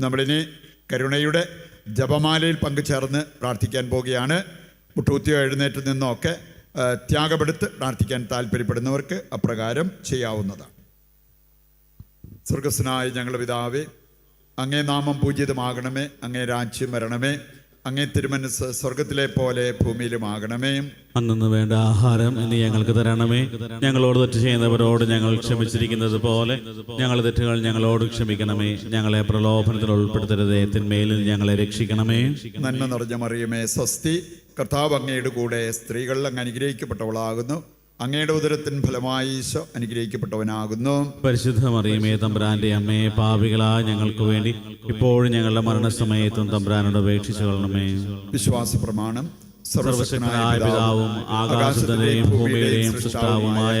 നമ്മളിനി കരുണയുടെ ജപമാലയിൽ പങ്കുചേർന്ന് പ്രാർത്ഥിക്കാൻ പോവുകയാണ്. മുട്ടൂത്തിയോ എഴുന്നേറ്റ് നിന്നൊക്കെ ത്യാഗപ്പെടുത്ത് പ്രാർത്ഥിക്കാൻ താല്പര്യപ്പെടുന്നവർക്ക് അപ്രകാരം ചെയ്യാവുന്നതാണ്. സ്വർഗസ്നായ ഞങ്ങളുടെ പിതാവേ അങ്ങേ നാമം പൂജിതമാകണമേ അങ്ങേ രാജ്യം വരണമേ. അങ്ങേ തിരുമനസ് സ്വർഗത്തിലെ പോലെ ഭൂമിയിലും ഭൂമിയിലുമാകണമേ. അന്നു വേണ്ട ആഹാരം ഇനി ഞങ്ങൾക്ക് തരണമേ. ഞങ്ങളോട് തെറ്റ് ചെയ്യുന്നവരോട് ഞങ്ങൾ ക്ഷമിച്ചിരിക്കുന്നത് പോലെ ഞങ്ങളുടെ തെറ്റുകൾ ഞങ്ങളോട് ക്ഷമിക്കണമേ. ഞങ്ങളെ പ്രലോഭനത്തിൽ ഉൾപ്പെടുത്തരുതേ. തിന്മയിൽ ഞങ്ങളെ രക്ഷിക്കണമേ. നന്മ നിറഞ്ഞ മറിയമേ സ്വസ്തി. കർത്താവ് അങ്ങയുടെ കൂടെ സ്ത്രീകൾ അങ്ങ് അനുഗ്രഹിക്കപ്പെട്ടവളാകുന്നു. അങ്ങയുടെ ഉദരത്തിൻ ഫലമായി ഈശോ അനുഗ്രഹിക്കപ്പെട്ടവനാകുന്നു. പരിശുദ്ധ മറിയമേ തമ്പ്രാന്റെ അമ്മയെ പാപികളായ ഞങ്ങൾക്ക് വേണ്ടി ഇപ്പോഴും ഞങ്ങളുടെ മരണസമയത്തും തമ്പ്രാനോട് അപേക്ഷിച്ചു കൊള്ളണമേ. വിശ്വാസ പ്രമാണം സർവശക്തനായ പിതാവും ആകാശത്തിന്റെയും ഭൂമിയുടെയും സൃഷ്ടാവുമായ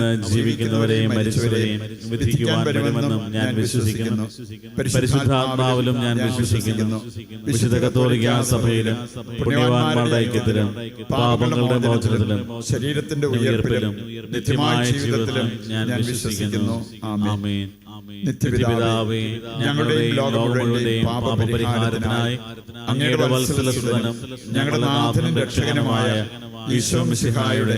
ജീവിക്കുന്നവരെയും മരിച്ചവരെയും വിധിക്കുവാൻ വരുമെന്നും ഞാൻ വിശ്വസിക്കുന്നു. പരിശുദ്ധാത്മാവിലും ഞാൻ വിശ്വസിക്കുന്നു. വിശുദ്ധ കത്തോലിക്ക സഭയിലും പുണ്യവാന്മാരുടെ ഐക്യത്തിലും പാപങ്ങളുടെ മോചനത്തിലും ശരീരത്തിന്റെ ഉയർപ്പിലും നിത്യമായ ജീവിതത്തിലും ഞാൻ വിശ്വസിക്കുന്നു. ആമേൻ. നിത്യപിതാവേ ഞങ്ങളുടെയും ലോകം മുഴുവന്റെയും പാപപരിഹാരത്തിനായി അങ്ങയുടെ വത്സലസുതനും ഞങ്ങളുടെ നാഥനും രക്ഷകനുമായ ഈശോ മിശിഹായുടെ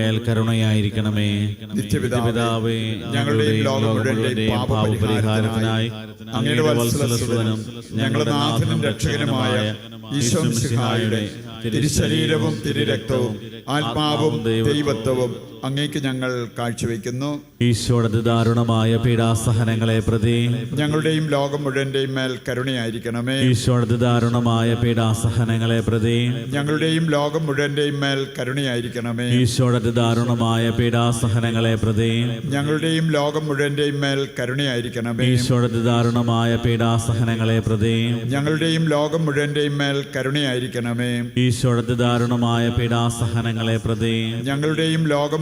മേൽ കരുണയായിരിക്കണമേ. നിത്യപിതാവേ, ഞങ്ങളുടെ ഞങ്ങളുടെയും ലോകം പാപപരിഹാരത്തിനായി അങ്ങയുടെ വത്സലസുതനും ഞങ്ങളുടെ നാഥനും രക്ഷകനുമായ ഈശോ മിശിഹായുടെ തിരുശരീരവും തിരുരക്തവും ആത്മാവും ദൈവത്വവും അങ്ങേക്ക് ഞങ്ങൾ കാഴ്ചവെക്കുന്നു. ഈശോടത് ദാരുണമായ പീഡാസഹനങ്ങളെ പ്രതി ഞങ്ങളുടെയും ലോകം മുഴുവന്റെയും മേൽ കരുണയായിരിക്കണമേ. ഈശോടത് ദാരുണമായ പീഡാസഹനങ്ങളെ പ്രതി ഞങ്ങളുടെയും ലോകം മുഴുവന്റെയും മേൽ കരുണയായിരിക്കണമേ. ഈശോടത് ദാരുണമായ പീഡാസഹനങ്ങളെ പ്രതി ഞങ്ങളുടെയും ലോകം മുഴുവന്റെയും മേൽ കരുണയായിരിക്കണമേ. ഈശോടത് ദാരുണമായ പീഡാസഹനങ്ങളെ പ്രതി ഞങ്ങളുടെയും ലോകം മുഴുവന്റെയും മേൽ കരുണയായിരിക്കണമേ. ഈശോടത് ദാരുണമായ പീഡാസഹനങ്ങളെ പ്രതി ഞങ്ങളുടെയും ലോകം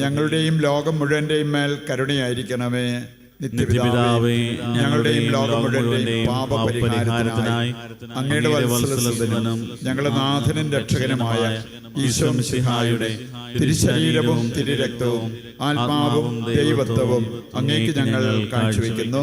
ഞങ്ങളുടെയും ലോകം മുഴുവന്റെയും മേൽ കരുണയായിരിക്കണമേ. നിത്യപിതാവേ ഞങ്ങളുടെയും ലോകം മുഴുവന്റെയും പാപപരിഹാരത്തിനായി അങ്ങയുടെ വത്സലസുതനും ഞങ്ങളുടെ നാഥനും രക്ഷകനുമായ ഈശോ മിശിഹായുടെ തിരുശരീരവും തിരുരക്തവും ആത്മാവും ദൈവത്വവും അങ്ങേക്ക് ഞങ്ങൾ കാഴ്ചവെക്കുന്നു.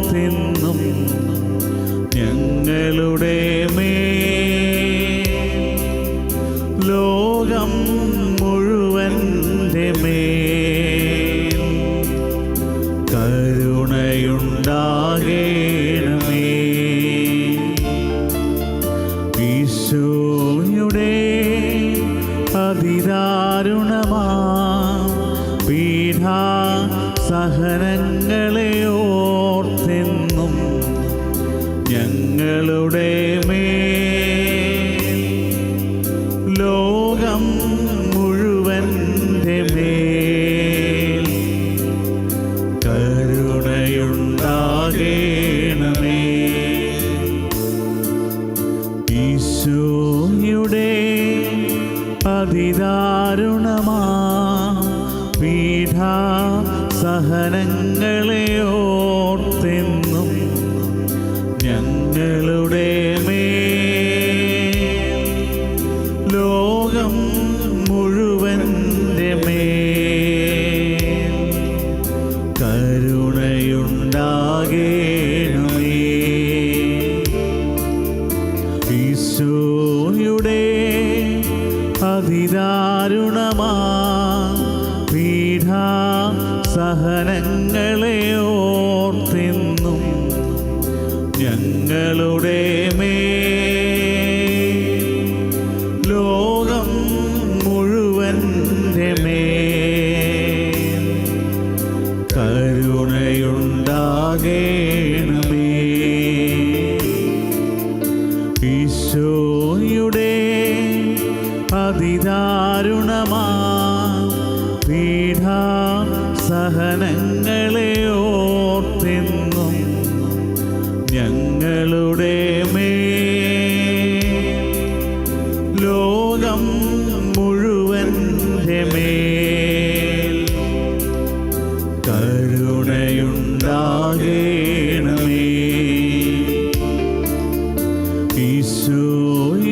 ഞങ്ങളുടെ കരുണയുണ്ടാകേണമേ ഞങ്ങളുടെ മേ ലോകം മുഴുവന്റെ മേ കരുണയുണ്ടാകേണമേ. ഈശോയുടെ അതിദാരുണമാ പീഠാ സഹനങ്ങളെ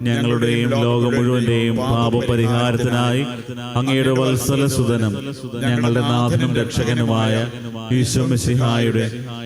ഞങ്ങളുടെയും ലോകം മുഴുവന്റെയും പാപപരിഹാരത്തിനായി അങ്ങയുടെ വത്സല വത്സലസുതനും ഞങ്ങളുടെ നാഥനും രക്ഷകനുമായ ഈശോ മിശിഹായുടെ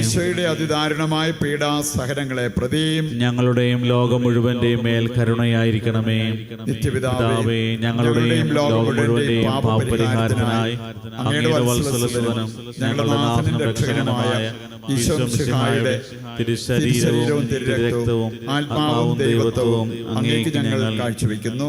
ഈശോയുടെ അതിദാരുണമായ പീഡാസഹനങ്ങളെ പ്രതിയും ഞങ്ങളുടെയും ലോകം മുഴുവന്റെയും മേൽ കരുണയായിരിക്കണമേ. നിത്യപിതാവേ ഞങ്ങളുടെയും ലോകം മുഴുവന്റെയും പാപപരിഹാരത്തിനായി അങ്ങയുടെ വത്സലസുതനും ഞങ്ങളുടെ നാഥനും രക്ഷകനുമായ ഈശോ മിശിഹായുടെ തിരുശരീരവും തിരുരക്തവും ആത്മാവും ദൈവത്വവും അങ്ങേക്ക് ഞങ്ങൾ കാഴ്ചവെക്കുന്നു.